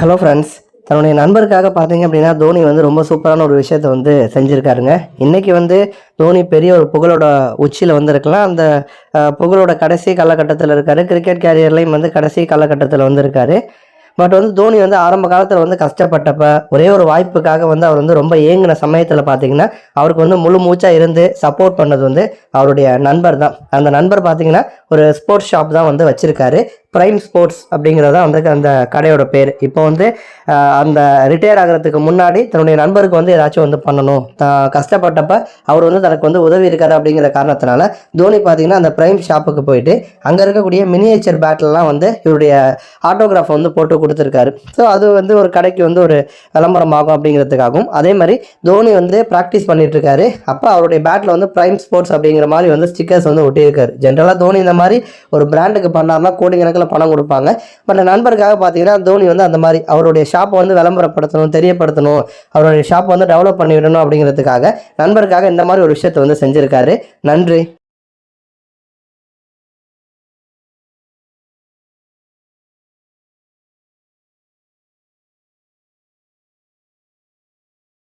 Hello friends தன்னுடைய நண்பருக்காக பார்த்தீங்க அப்படின்னா தோனி வந்து ரொம்ப சூப்பரான ஒரு விஷயத்த வந்து செஞ்சுருக்காருங்க. இன்றைக்கி வந்து தோனி பெரிய ஒரு புகழோட உச்சியில் வந்திருக்கலாம். அந்த புகழோட கடைசி காலகட்டத்தில் இருக்கார். கிரிக்கெட் கேரியர்லேயும் வந்து கடைசி காலகட்டத்தில் வந்திருக்காரு. பட் வந்து தோனி வந்து ஆரம்ப காலத்தில் வந்து கஷ்டப்பட்டப்ப ஒரே ஒரு வாய்ப்புக்காக வந்து அவர் வந்து ரொம்ப ஏங்கின சமயத்தில் பார்த்தீங்கன்னா அவருக்கு வந்து முழு மூச்சாக இருந்து சப்போர்ட் பண்ணது வந்து அவருடைய நண்பர் தான் அந்த நண்பர் பார்த்தீங்கன்னா ஒரு ஸ்போர்ட்ஸ் ஷாப் தான் வந்து வச்சுருக்காரு. பிரைம் ஸ்போர்ட்ஸ் அப்படிங்கிறது தான் வந்து அந்த கடையோட பேர். இப்போ வந்து அந்த ரிட்டையர் ஆகிறதுக்கு முன்னாடி தன்னுடைய நண்பருக்கு வந்து ஏதாச்சும் வந்து பண்ணணும். தான் கஷ்டப்பட்டப்ப அவர் வந்து தனக்கு வந்து உதவி இருக்காரு அப்படிங்கிற காரணத்தினால தோனி பார்த்தீங்கன்னா அந்த பிரைம் ஷாப்புக்கு போயிட்டு அங்கே இருக்கக்கூடிய மினியேச்சர் பேட்லலாம் வந்து இவருடைய ஆட்டோகிராஃப் வந்து போட்டு கொடுத்துருக்காரு. ஸோ அது வந்து ஒரு கடைக்கு வந்து ஒரு விளம்பரம் ஆகும் அப்படிங்கிறதுக்காகவும் அதே மாதிரி தோனி வந்து ப்ராக்டிஸ் பண்ணிட்டு இருக்காரு அப்போ அவருடைய பேட்டில் வந்து பிரைம் ஸ்போர்ட்ஸ் அப்படிங்கிற மாதிரி வந்து ஸ்டிக்கர்ஸ் வந்து ஒட்டியிருக்காரு. ஜென்ரலாக தோனி இந்த மாதிரி ஒரு பிராண்டுக்கு பண்ணார்னா கணக்கில் பணம் கொடுப்பாங்க. பட் நண்பருக்காக பார்த்தீங்கன்னா தோனி வந்து அந்த மாதிரி அவருடைய ஷாப்பை வந்து விளம்பரப்படுத்தணும் தெரியப்படுத்தணும் அவருடைய ஷாப்பை வந்து டெவலப் பண்ணி விடணும் அப்படிங்கிறதுக்காக நண்பருக்காக இந்த மாதிரி ஒரு விஷயத்தை வந்து செஞ்சுருக்காரு. நன்றி.